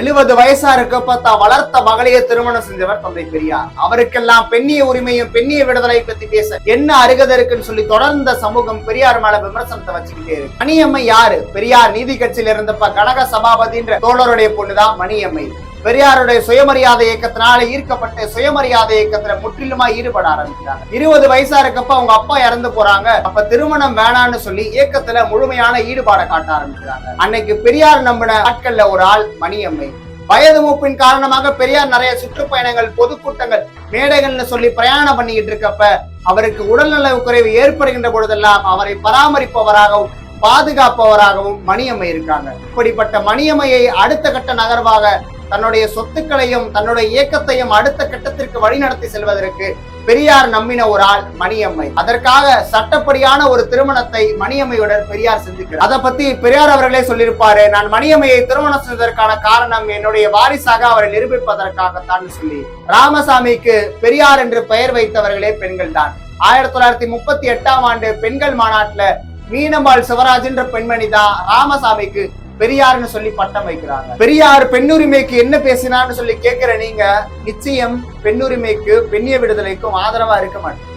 எழுபது வயசா இருக்கப்ப தான் வளர்த்த மகளையே திருமணம் செஞ்சவர் தந்தை பெரியார். அவருக்கெல்லாம் பெண்ணிய உரிமையும் பெண்ணிய விடுதலை பத்தி பேச என்ன அருகதை இருக்குன்னு சொல்லி தொடர்ந்த சமூகம் பெரியார் மேல விமர்சனத்தை வச்சுக்கிட்டே இருக்கு. மணியம்மை யாரு? பெரியார் நீதி கட்சியில இருந்தப்ப கனக சபாபதின்ற தோழருடைய பொண்ணுதான் மணியம்மை. பெரியாருடைய சுயமரியாதை இயக்கத்தினால ஈர்க்கப்பட்டு சுயமரியாதை இயக்கத்துல முற்றிலுமா ஈடுபட ஆரம்பிக்கிறாங்க. இருபது வயசா இருக்கப்ப அவங்க அப்பா இறந்து போறாங்க. அப்ப திருமணம் வேணான்னு சொல்லி இயக்கத்துல முழுமையான ஈடுபாடை காட்ட ஆரம்பிக்கிறாங்க. அன்னைக்கு பெரியார் நம்பின ஆட்கள்ல ஒரு ஆள் மணியம்மை. வயது மூப்பின் காரணமாக பெரியார் நிறைய சுற்றுப்பயணங்கள் பொதுக்கூட்டங்கள் மேடைகள்னு சொல்லி பிரயாணம் பண்ணிக்கிட்டு இருக்கப்ப அவருக்கு உடல்நல குறைவு ஏற்படுகின்ற பொழுதெல்லாம் அவரை பராமரிப்பவராகவும் பாதுகாப்பவராகவும் மணியம்மை இருக்காங்க. இப்படிப்பட்ட மணியம்மையை அடுத்த கட்ட நகர்வாக தன்னுடைய சொத்துக்களையும் தன்னுடைய இயக்கத்தையும் அடுத்த கட்டத்திற்கு வழிநடத்தி செல்வதற்கு பெரியார் நம்பின ஒரு ஆள் மணியம்மை. அதற்காக சட்டப்படியான ஒரு திருமணத்தை மணியம்மையுடன் பெரியார் செஞ்சுக்கிறார். அதை பத்தி பெரியார் அவர்களே சொல்லியிருப்பாரு நான் மணியம்மையை திருமணம் செய்வதற்கான காரணம் என்னுடைய வாரிசாக அவரை நிரூபிப்பதற்காகத்தான் சொல்லி. ராமசாமிக்கு பெரியார் என்று பெயர் வைத்தவர்களே பெண்கள் தான் ஆயிரத்தி தொள்ளாயிரத்தி முப்பத்தி எட்டாம் ஆண்டு பெண்கள் மாநாட்டுல மீனம்பாள் சிவராஜ் என்ற பெண்மணி தான் ராமசாமிக்கு பெரியார்னு சொல்லி பட்டம் வைக்கிறாங்க. பெரியார் பெண்ணுரிமைக்கு என்ன பேசினார்னு சொல்லி கேட்கிற நீங்க நிச்சயம் பெண்ணுரிமைக்கு பெண்ணிய விடுதலைக்கும் ஆதரவா இருக்க மாட்டேன்